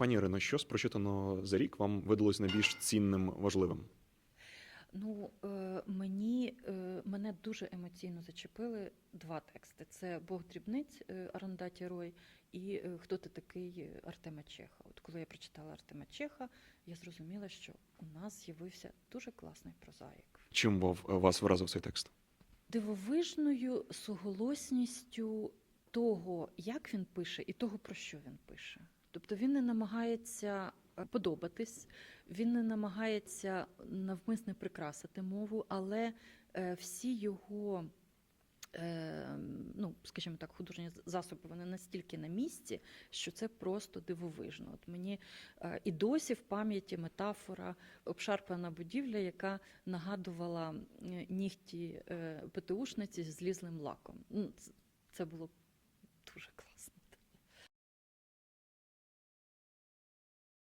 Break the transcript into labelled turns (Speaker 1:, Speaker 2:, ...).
Speaker 1: Пані Ірино, що з прочитаного за рік вам видалось найбільш цінним, важливим?
Speaker 2: Ну, е, мені е, мене дуже емоційно зачепили два тексти: це Бог дрібниць е, Арандаті Рой і Хто ти такий Артема Чеха. От коли я прочитала Артема Чеха, я зрозуміла, що у нас з'явився дуже класний прозаїк.
Speaker 1: Чим вов- вас вразив цей текст?
Speaker 2: Дивовижною суголосністю того, як він пише, і того, про що він пише. Тобто він не намагається е, подобатись, він не намагається навмисне прикрасити мову, але е, всі його, е, ну, скажімо так, художні засоби вони настільки на місці, що це просто дивовижно. От мені і досі в пам'яті метафора обшарпана будівля, яка нагадувала нігті ПТУшниці з злізлим лаком. Ну, Це було дуже класно.